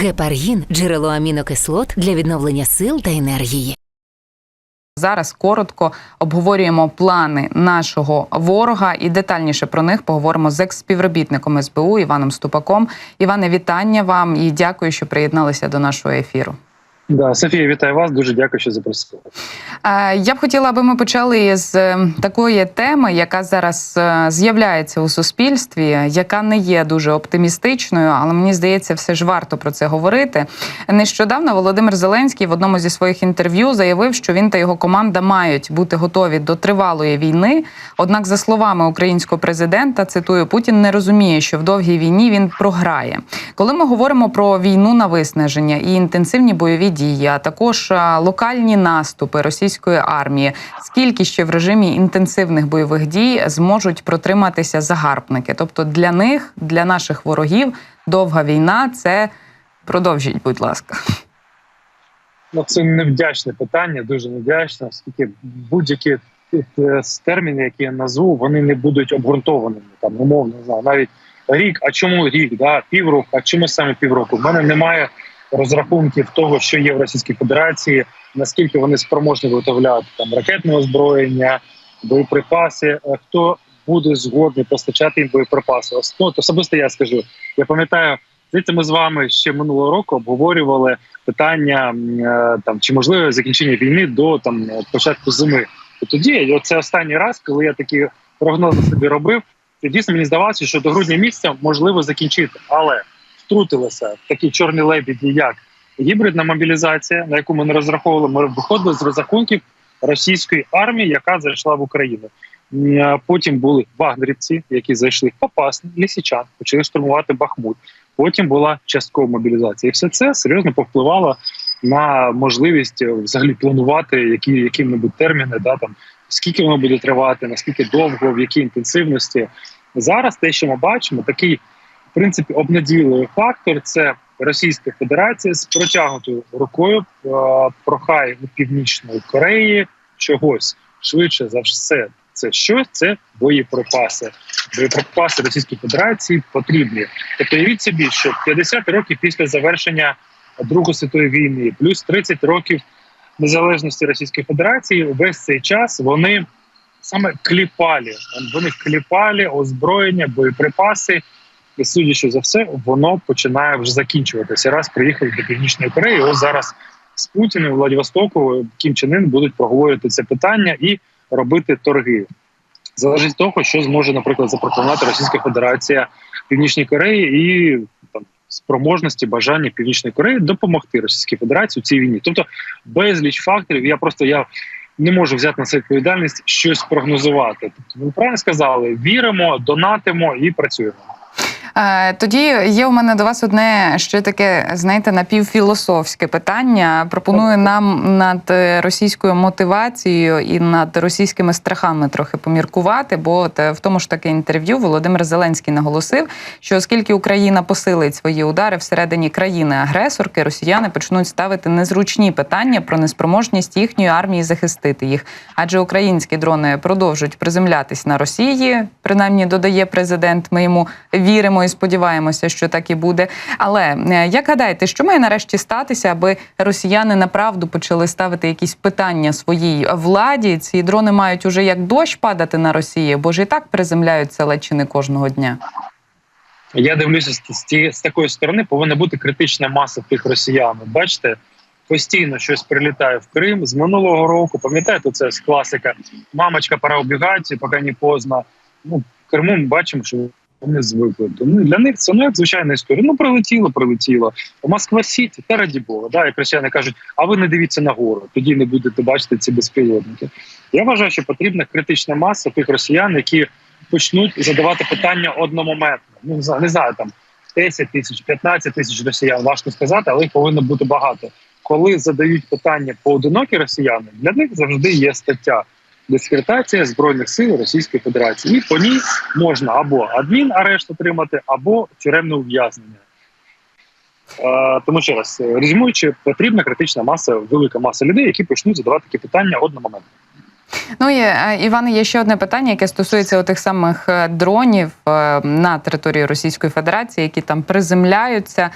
Гепаргін джерело амінокислот для відновлення сил та енергії. Зараз коротко обговорюємо плани нашого ворога і детальніше про них поговоримо з екс-співробітником СБУ Іваном Ступаком. Іване, вітання вам і дякую, що приєдналися до нашого ефіру. Да, Софія, вітаю вас. Дуже дякую, що запросили. Я б хотіла, аби ми почали з е, такої теми, яка зараз е, з'являється у суспільстві, яка не є дуже оптимістичною, але мені здається, все ж варто про це говорити. Нещодавно Володимир Зеленський в одному зі своїх інтерв'ю заявив, що він та його команда мають бути готові до тривалої війни. Однак, за словами українського президента, цитую Путін не розуміє, що в довгій війні він програє. Коли ми говоримо про війну на виснаження і інтенсивні бойові дії, а також локальні наступи російської армії, скільки ще в режимі інтенсивних бойових дій зможуть протриматися загарбники? Тобто для них, для наших ворогів, довга війна це продовжіть, будь ласка. Ну, це невдячне питання, дуже невдячне, оскільки будь-які е, терміни, які я назву, вони не будуть обґрунтованими. Там умовно не знаю, навіть рік. А чому рік? Да, півроку, а чому саме півроку? У мене немає розрахунків того, що є в Російській Федерації, наскільки вони спроможні виготовляти там ракетне озброєння, боєприпаси. Е, Хто буде згодний постачати їм боєприпаси? Ну, особисто я скажу. Я пам'ятаю, здається, ми з вами ще минулого року обговорювали питання е, там чи можливе закінчення війни до там е, початку зими. І тоді це останній раз, коли я такі прогнози собі робив. то дійсно мені здавалося, що до грудня місяця можливо закінчити, але втрутилися такі чорні лебіді, як гібридна мобілізація, на яку ми не розраховували. Ми виходили з розрахунків російської армії, яка зайшла в Україну. Потім були вагнерівці, які зайшли в Попасне, Лісичан, почали штурмувати Бахмут. Потім була часткова мобілізація, і все це серйозно повпливало на можливість е, взагалі планувати які які-небудь терміни, да там скільки воно буде тривати, наскільки довго, в якій інтенсивності. Зараз те, що ми бачимо, такий в принципі обнадійливий фактор це Російська Федерація з протягнутою рукою е, прохає у північної Кореї чогось швидше за все. Це що? Це боєприпаси. Боєприпаси Російської Федерації потрібні. Тобто уявіть собі, що 50 років після завершення Другої світової війни, плюс 30 років незалежності Російської Федерації, весь цей час вони саме кліпали. Вони кліпали озброєння, боєприпаси. І судячи за все, воно починає вже закінчуватися. Раз приїхали до Північної Кореї. Ось зараз з Путіним Владивостоку Кім Чен Ін будуть проговорювати це питання і робити торги. Залежить від того, що зможе, наприклад, запропонувати Російська Федерація Північній Кореї і там спроможності бажання Північної Кореї допомогти Російській Федерації у цій війні. Тобто безліч факторів. Я просто я не можу взяти на себе відповідальність щось прогнозувати. Тобто, ви правильно сказали: віримо, донатимо і працюємо. Е, Тоді є у мене до вас одне ще таке, знаєте, напівфілософське питання. Пропоную нам над е, російською мотивацією і над російськими страхами трохи поміркувати. Бо е, в тому ж таки інтерв'ю Володимир Зеленський наголосив, що оскільки Україна посилить свої удари всередині країни-агресорки, росіяни почнуть ставити незручні питання про неспроможність їхньої армії захистити їх. Адже українські дрони продовжують приземлятись на Росії, принаймні додає президент. Ми йому віримо і сподіваємося, що так і буде. Але е, як гадаєте, що має нарешті статися, аби росіяни направду почали ставити якісь питання своїй владі? Ці дрони мають уже як дощ падати на Росію, бо ж і так приземляються ледь не кожного дня. Я дивлюся з, ті- з такої сторони, повинна бути критична маса тих росіян. Бачите, постійно щось прилітає в Крим з минулого року. Пам'ятаєте, це класика. Мамочка, пора убігати, поки не поздно. Ну, Криму ми бачимо, що вони звикли. Тому для них це ну, як звичайна історія. Ну, прилетіло, прилетіло. Москва Сіті, та раді Бога. Да, як росіяни кажуть, а ви не дивіться нагору, тоді не будете бачити ці безпілотники. Я вважаю, що потрібна критична маса тих росіян, які почнуть задавати питання одномоментно. Ну не знаю там 10 тисяч, 15 тисяч росіян. Важко сказати, але їх повинно бути багато. Коли задають питання поодинокі росіяни, для них завжди є стаття дискретація збройних сил Російської Федерації, і по ній можна або адмінарешт отримати, або тюремне ув'язнення. Е, тому ще раз е, резюмуючи, потрібна критична маса, велика маса людей, які почнуть задавати такі питання одномоментно. Ну і е, Іване, є ще одне питання, яке стосується тих самих е, дронів е, на території Російської Федерації, які там приземляються.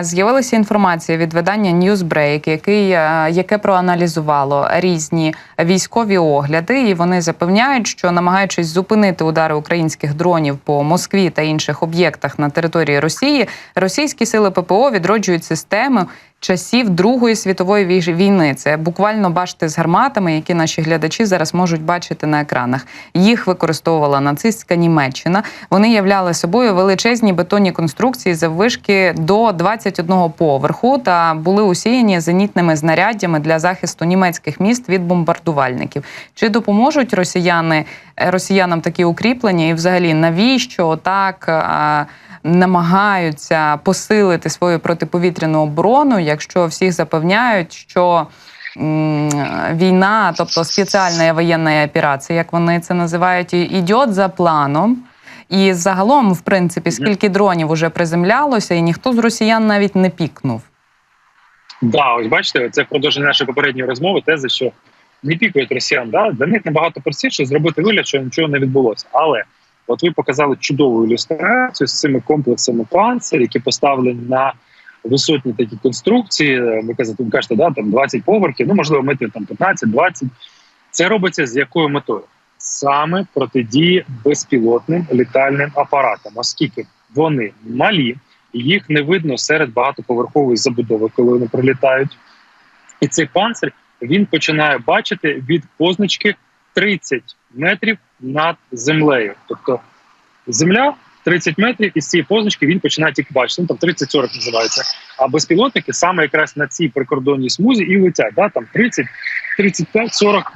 З'явилася інформація від видання Newsbreak, який, яке проаналізувало різні військові огляди, і вони запевняють, що намагаючись зупинити удари українських дронів по Москві та інших об'єктах на території Росії, російські сили ППО відроджують системи часів Другої світової вій- війни. Це буквально башти з гарматами, які наші глядачі зараз можуть бачити на екранах. Їх використовувала нацистська Німеччина. Вони являли собою величезні бетонні конструкції заввишки до 21 поверху та були усіяні зенітними знаряддями для захисту німецьких міст від бомбардувальників. Чи допоможуть росіяни е, росіянам такі укріплення? І, взагалі, навіщо так? намагаються посилити свою протиповітряну оборону, якщо всіх запевняють, що війна, тобто спеціальна воєнна операція, як вони це називають, і- ідет за планом. І загалом, в принципі, скільки дронів уже приземлялося, і ніхто з росіян навіть не пікнув. Да, ось бачите, це в продовження нашої попередньої розмови. Теза, що не пікають росіян. Да? Для них набагато простіше зробити вигляд, що нічого не відбулося. Але от ви показали чудову ілюстрацію з цими комплексами панцир, які поставлені на висотні такі конструкції. Ви кажете, ви кажете, да, там 20 поверхів, ну можливо, метрів там 15-20. Це робиться з якою метою? Саме протидії безпілотним літальним апаратам, оскільки вони малі, їх не видно серед багатоповерхової забудови, коли вони прилітають. І цей панцир він починає бачити від позначки 30 метрів над землею. Тобто земля 30 метрів, і з цієї позначки він починає тільки бачити. Ну, там 30-40 називається. А безпілотники саме якраз на цій прикордонній смузі і летять. Да? Там 30, 35, 40.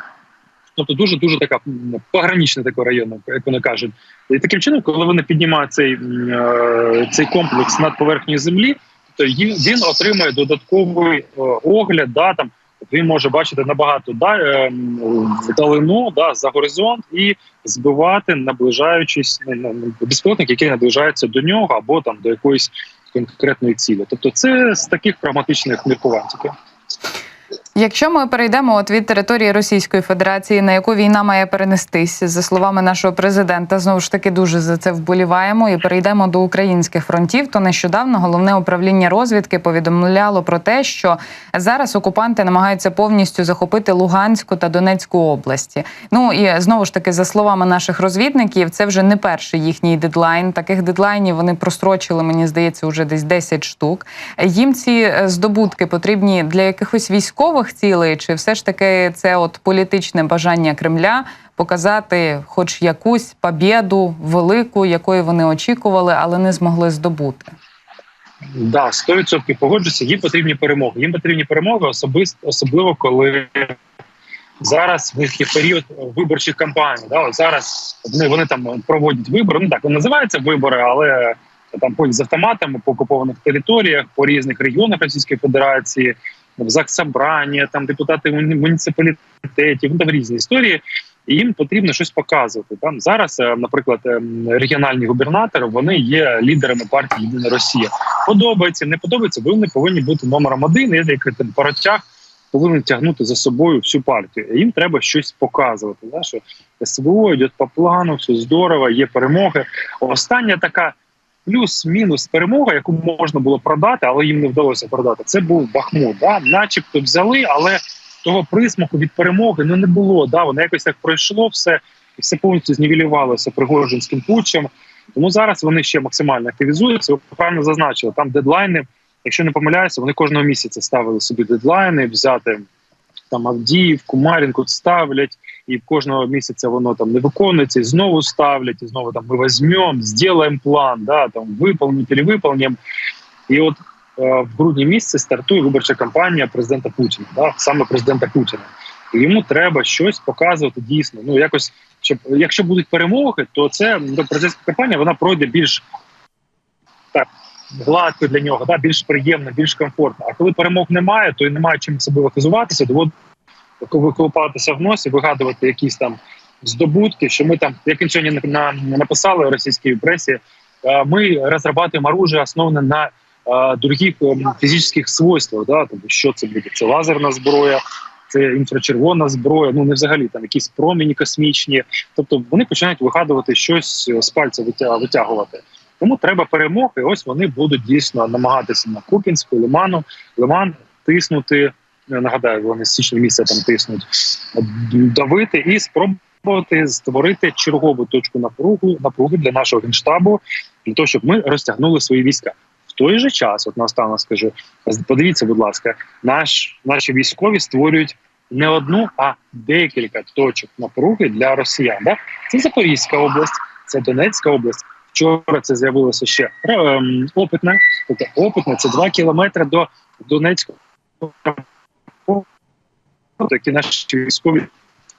Тобто дуже дуже така м, погранична такого району, як вони кажуть. І таким чином, коли вони піднімають цей, е, цей комплекс над поверхнею землі, то він, він отримує додатковий е, огляд. Да, там він може бачити набагато е, да, за горизонт і збивати, наближаючись ну, ну, безпілотник, який наближається до нього або там до якоїсь конкретної цілі. Тобто, це з таких прагматичних міркувань. Якщо ми перейдемо от від території Російської Федерації, на яку війна має перенестись, за словами нашого президента, знову ж таки дуже за це вболіваємо. І перейдемо до українських фронтів. То нещодавно головне управління розвідки повідомляло про те, що зараз окупанти намагаються повністю захопити Луганську та Донецьку області. Ну і знову ж таки, за словами наших розвідників, це вже не перший їхній дедлайн. Таких дедлайнів вони прострочили, мені здається, вже десь 10 штук. Їм ці е, здобутки потрібні для якихось військових цілей, чи все ж таки це от політичне бажання Кремля показати, хоч якусь побєду велику, якої вони очікували, але не змогли здобути. Да, 100% погоджуся. Їм потрібні перемоги. Їм потрібні перемоги, особисто, особливо коли зараз в них є період виборчих кампаній. Да? От зараз вони, вони там проводять вибори. Ну так вони називаються вибори, але там ходять з автоматами по окупованих територіях, по різних регіонах Російської Федерації, в Заксобрання, там депутати муніципалітетів, ну там різні історії. І їм потрібно щось показувати. Там зараз, е, наприклад, ем, регіональні губернатори вони є лідерами партії Єдина Росія. Подобається, не подобається, вони повинні бути номером один. І як там паротяг повинен тягнути за собою всю партію. Їм треба щось показувати. Да? Що СВО йде по плану, все здорово, є перемоги. Остання така плюс-мінус перемога, яку можна було продати, але їм не вдалося продати. Це був Бахмут. Да? Начебто взяли, але того присмаку від перемоги ну не було. Да? Воно якось так пройшло все, і все повністю знівелювалося Пригожинським путчем. Тому зараз вони ще максимально активізуються. Ви правильно зазначили, там дедлайни. Якщо не помиляюся, вони кожного місяця ставили собі дедлайни, взяти там Авдіївку, Мар'їнку ставлять, і кожного місяця воно там не виконується, і знову ставлять, і знову там ми візьмемо, зробимо план, да, там виповнимо. І от е, в грудні місяці стартує виборча кампанія президента Путіна, да, саме президента Путіна. І йому треба щось показувати дійсно. Ну якось щоб якщо будуть перемоги, то це ну, президентська кампанія вона пройде більш так гладко для нього, да, більш приємно, більш комфортно. А коли перемог немає, то і немає чим себе хизуватися, доводиться викопатися в носі, вигадувати якісь там здобутки, що ми там, як сьогодні на, на, написали російській пресі, е, ми розрабатуємо оружие, основане на е, других е, фізичних свойствах. Да? Тобто, що це буде? Це лазерна зброя, це інфрачервона зброя, ну не взагалі там якісь промені космічні. Тобто вони починають вигадувати щось з пальця витя- витягувати. Тому треба перемоги. Ось вони будуть дійсно намагатися на Купінську, Лиману, Лиман тиснути. Нагадаю, вони з січня місяця там тиснуть, давити і спробувати створити чергову точку напругу напруги для нашого генштабу, для того, щоб ми розтягнули свої війська. В той же час, от наостанок скажу, подивіться, будь ласка, наш наші військові створюють не одну, а декілька точок напруги для росіян. Да? Це Запорізька область, це Донецька область. Вчора це з'явилося ще ем, опитне. Тобто опитне це 2 кілометри до Донецького, які наші військові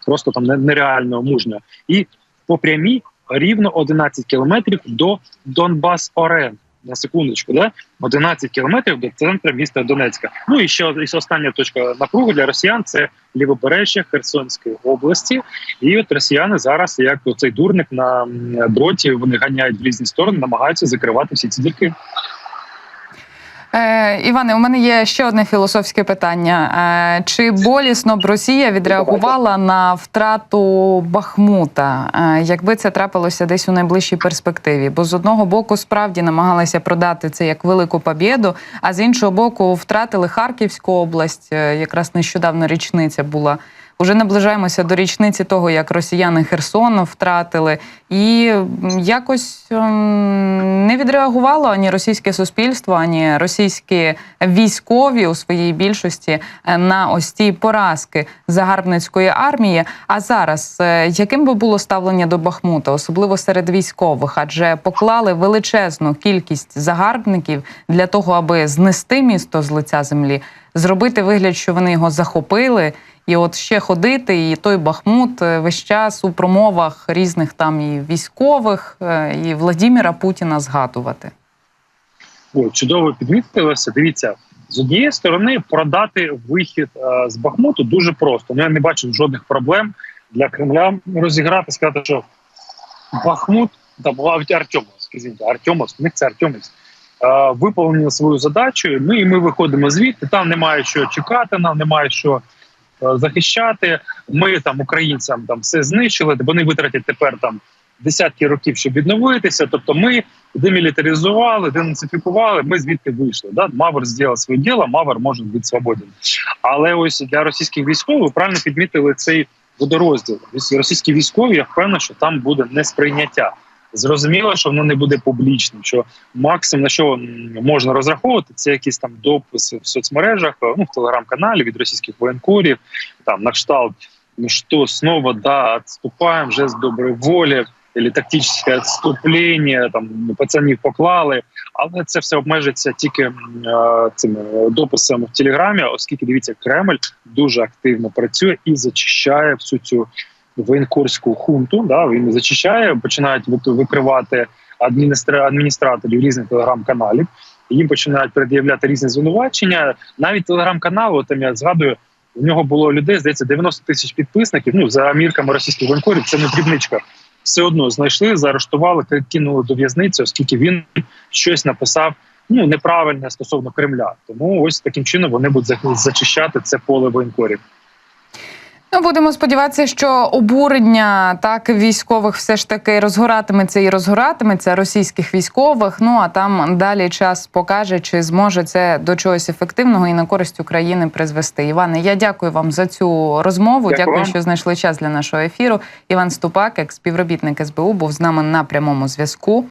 просто там не- нереально мужньо. І по прямій рівно 11 кілометрів до Донбас Орен. На секундочку, да? 11 кілометрів до центру міста Донецька. Ну і ще і остання точка напруги для росіян це лівобережжя Херсонської області. І от росіяни зараз, як цей дурник на дроті, вони ганяють в різні сторони, намагаються закривати всі ці дірки. Е, Іване, у мене є ще одне філософське питання. Е, чи болісно б Росія відреагувала на втрату Бахмута, е, якби це трапилося десь у найближчій перспективі? Бо з одного боку справді намагалися продати це як велику побєду, а з іншого боку, втратили Харківську область. е, Якраз нещодавно річниця була. Уже наближаємося до річниці того, як росіяни Херсон втратили, і якось ем, не відреагувало ані російське суспільство, ані російські військові у своїй більшості е, на ось ті поразки загарбницької армії. А зараз е, яким би було ставлення до Бахмута, особливо серед військових, адже поклали величезну кількість загарбників для того, аби знести місто з лиця землі, зробити вигляд, що вони його захопили. І от ще ходити, і той Бахмут е, весь час у промовах різних там і військових, е, і Владіміра Путіна згадувати. О, чудово підмітилося. Дивіться, з однієї сторони, продати вихід е, з Бахмуту дуже просто. Ну, я не бачу жодних проблем для Кремля розіграти, сказати, що Бахмут там навіть Артемовськ, Артемовськ, них це Артемовськ. Виповнили свою задачу. Ну і ми виходимо звідти. Там немає що чекати, нам немає що захищати. Ми там українцям там все знищили. Вони витратять тепер там десятки років, щоб відновитися. Тобто, ми демілітаризували, денацифікували. Ми звідти вийшли. Да? Мавр зробив своє діло, Мавр може бути свободен. Але ось для російських військових ви правильно підмітили цей водорозділ. Російські військові, я впевнений, що там буде несприйняття. Зрозуміло, що воно не буде публічним. Що максимум на що можна розраховувати, це якісь там дописи в соцмережах, е, ну в телеграм-каналі від російських воєнкорів, там на кшталт, ну що знову да, відступаємо вже з доброї волі, або тактичне відступлення, там пацанів поклали. Але це все обмежиться тільки е, цими дописами в Телеграмі, оскільки дивіться, Кремль дуже активно працює і зачищає всю цю воєнкорську хунту. Да, він зачищає, починають викривати адміністра... адміністраторів різних телеграм-каналів. Їм починають пред'являти різні звинувачення. Навіть телеграм-канал, от там я згадую, у нього було людей, здається, 90 тисяч підписників. Ну за мірками російських воєнкорів, це не дрібничка. Все одно знайшли, заарештували, кинули до в'язниці, оскільки він щось написав ну неправильне стосовно Кремля. Тому ось таким чином вони будуть зачищати це поле воєнкорів. Ну, будемо сподіватися, що обурення так військових все ж таки розгоратиметься і розгоратиметься російських військових. Ну а там далі час покаже, чи зможе це до чогось ефективного і на користь України призвести. Іване, я дякую вам за цю розмову. Дякую Дякую, що знайшли час для нашого ефіру. Іван Ступак, як співробітник СБУ, був з нами на прямому зв'язку.